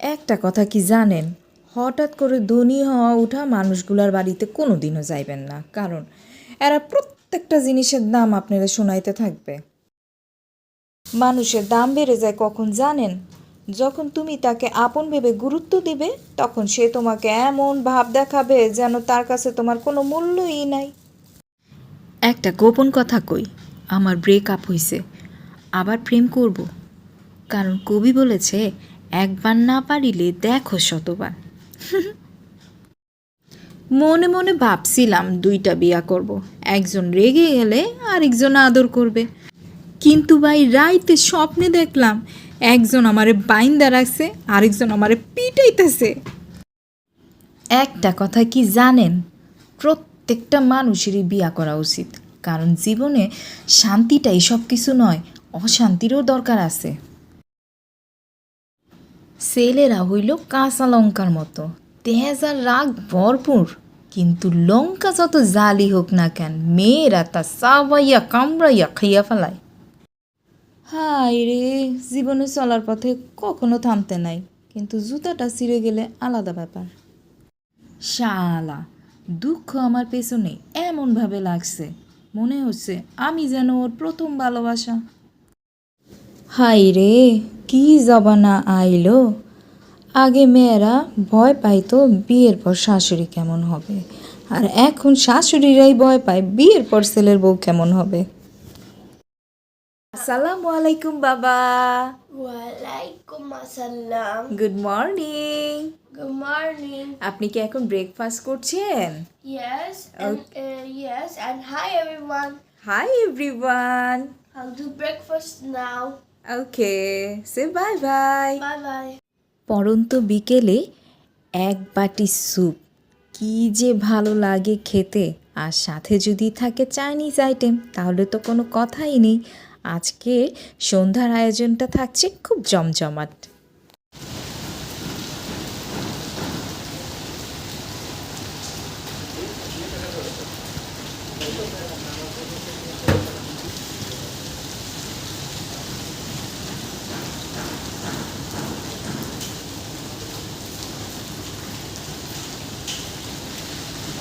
একটা কথা কি জানেন? হঠাৎ করে ধনী হওয়া উঠা মানুষগুলার বাড়িতে কোনো দিনও যাইবেন না। কারণ এরা প্রত্যেকটা জিনিসের দাম আপনারা শোনাইতে থাকবে। মানুষের দাম বেড়ে যায় কখন জানেন? যখন তুমি তাকে আপন ভেবে গুরুত্ব দিবে, তখন সে তোমাকে এমন ভাব দেখাবে যেন তার কাছে তোমার কোনো মূল্যই নাই। একটা গোপন কথা কই, আমার ব্রেক আপ হইছে। আবার প্রেম করব। কারণ কবি বলেছে একবার না পারিলে দেখো শতবার। মনে মনে ভাবছিলাম দুইটা বিয়া করব। একজন রেগে গেলে আরেকজন আদর করবে। কিন্তু ভাই, রাইতে স্বপ্নে দেখলাম একজন আমারে বাইন্দা রাখছে, আরেকজন আমারে পিটাইতেছে। একটা কথা কি জানেন? প্রত্যেকটা মানুষেরই বিয়া করা উচিত। কারণ জীবনে শান্তিটাই সব কিছু নয়, অশান্তিরও দরকার আছে। ছেলেরা হইল কাঁচা লঙ্কার মতো। তেজ আর রাগ ভরপুর, কিন্তু লঙ্কা যত জালি হোক না কেন, মেয়েরা তা চাবাইয়া, কামড়াইয়া খাইয়া ফেলায়। হাই রে, জীবনে চলার পথে কখনো থামতে নাই, কিন্তু জুতাটা ছিঁড়ে গেলে আলাদা ব্যাপার। শালা, দুঃখ আমার পেছনে এমনভাবে লাগছে, মনে হচ্ছে আমি যেন ওর প্রথম ভালোবাসা। হাই রে কি জবানা আইলো? আগে মেয়েরা ভয় পাইতো বিয়ের পর শাশুড়ি কেমন হবে। আর এখন শাশুড়িরাই ভয় পায় বিয়ের পর ছেলের বউ কেমন হবে। আসসালামু আলাইকুম বাবা। ওয়ালাইকুম আসসালাম। গুড মর্নিং গুড মর্নিং আপনি কি এখন ব্রেকফাস্ট করছেন? Uh, yes and hi everyone. Hi everyone I'll do breakfast now. Okay say bye bye bye bye পরন্ত বিকেলে এক বাটি স্যুপ। কি যে ভালো লাগে খেতে। আর সাথে যদি থাকে চাইনিজ আইটেম তাহলে তো কোনো কথাই নেই। আজকে সন্ধ্যার আয়োজনটা থাকছে খুব জমজমাট।